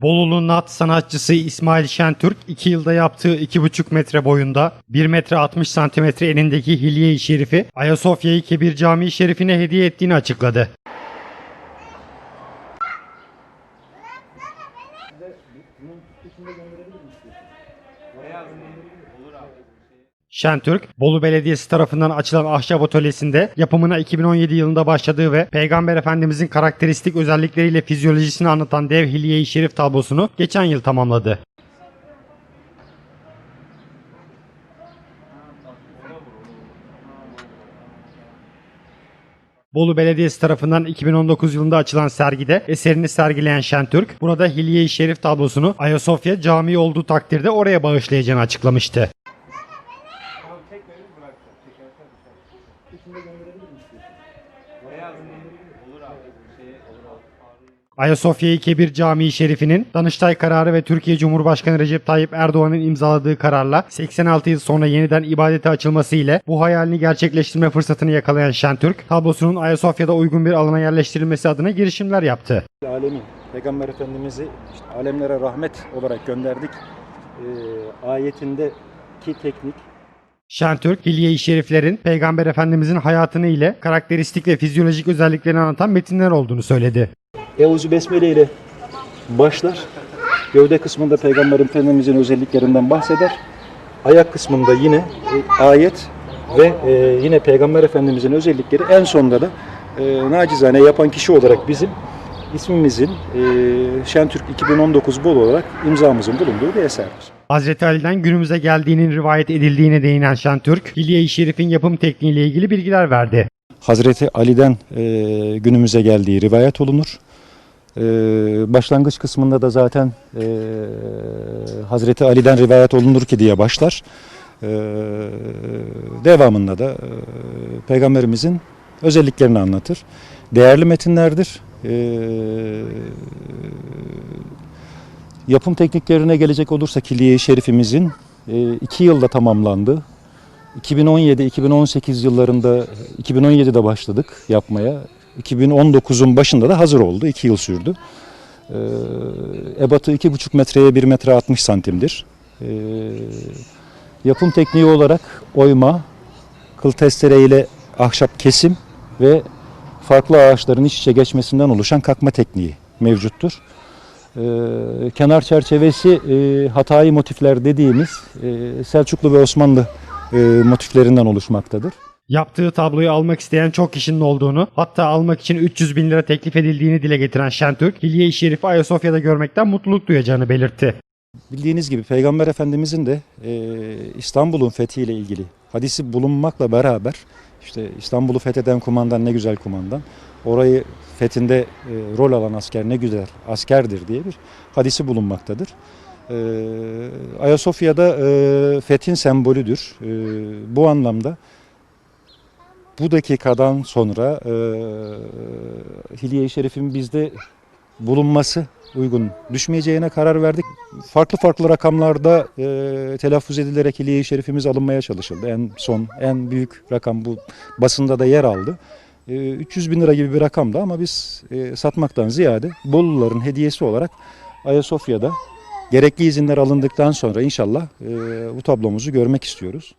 Bolulu Nat sanatçısı İsmail Şentürk 2 yılda yaptığı 2,5 metre boyunda 1 metre 60 santimetre enindeki Hilye-i Şerifi Ayasofya-i Kebir Camii Şerifi'ne hediye ettiğini açıkladı. Şentürk, Bolu Belediyesi tarafından açılan ahşap atölyesinde yapımına 2017 yılında başladığı ve Peygamber Efendimizin karakteristik özellikleriyle fizyolojisini anlatan dev Hilye-i Şerif tablosunu geçen yıl tamamladı. Bolu Belediyesi tarafından 2019 yılında açılan sergide eserini sergileyen Şentürk, burada Hilye-i Şerif tablosunu Ayasofya Camii olduğu takdirde oraya bağışlayacağını açıklamıştı. Ayasofya-i Kebir Camii Şerifi'nin Danıştay kararı ve Türkiye Cumhurbaşkanı Recep Tayyip Erdoğan'ın imzaladığı kararla 86 yıl sonra yeniden ibadete açılması ile bu hayalini gerçekleştirme fırsatını yakalayan Şentürk, tablosunun Ayasofya'da uygun bir alana yerleştirilmesi adına girişimler yaptı. Alemin, Peygamber Efendimiz'i işte alemlere rahmet olarak gönderdik. Ee, ayetindeki teknik Şentürk, Hilye-i Şeriflerin Peygamber Efendimizin hayatını ile karakteristik ve fizyolojik özelliklerini anlatan metinler olduğunu söyledi. Euzu Besmele ile başlar. Gövde kısmında Peygamber Efendimizin özelliklerinden bahseder. Ayak kısmında yine e, ayet ve e, yine Peygamber Efendimizin özellikleri. En sonunda da e, nacizane yapan kişi olarak bizim ismimizin e, Şentürk 2019 Bolu olarak imzamızın bulunduğu bir eserdir. Hazreti Ali'den günümüze geldiğinin rivayet edildiğine değinen Şentürk, Hilye-i Şerif'in yapım tekniğiyle ilgili bilgiler verdi. Hazreti Ali'den e, günümüze geldiği rivayet olunur. E, başlangıç kısmında da zaten e, Hazreti Ali'den rivayet olunur ki diye başlar. E, devamında da e, Peygamberimizin özelliklerini anlatır. Değerli metinlerdir. E, yapım tekniklerine gelecek olursak Hilye-i Şerifimizin e, iki yılda tamamlandı. 2017-2018 yıllarında 2017'de başladık yapmaya. 2019'un başında da hazır oldu. 2 yıl sürdü. Ee, ebatı 2,5 metreye 1 metre 60 santimdir. Ee, yapım tekniği olarak oyma, kıl testere ahşap kesim ve farklı ağaçların iç içe geçmesinden oluşan kakma tekniği mevcuttur. Ee, kenar çerçevesi e, hatayi motifler dediğimiz e, Selçuklu ve Osmanlı e, motiflerinden oluşmaktadır. Yaptığı tabloyu almak isteyen çok kişinin olduğunu, hatta almak için 300 bin lira teklif edildiğini dile getiren Şentürk, Hilye-i Şerif'i Ayasofya'da görmekten mutluluk duyacağını belirtti. Bildiğiniz gibi Peygamber Efendimizin de e, İstanbul'un fethiyle ilgili hadisi bulunmakla beraber işte İstanbul'u fetheden kumandan ne güzel kumandan, orayı fethinde e, rol alan asker ne güzel askerdir diye bir hadisi bulunmaktadır. E, Ayasofya'da e, fethin sembolüdür. E, bu anlamda bu dakikadan sonra e, Hilye-i Şerif'in bizde bulunması uygun düşmeyeceğine karar verdik. Farklı farklı rakamlarda e, telaffuz edilerek Hiliye-i Şerifimiz alınmaya çalışıldı. En son, en büyük rakam bu basında da yer aldı. E, 300 bin lira gibi bir rakamdı ama biz e, satmaktan ziyade Bolluların hediyesi olarak Ayasofya'da gerekli izinler alındıktan sonra inşallah e, bu tablomuzu görmek istiyoruz.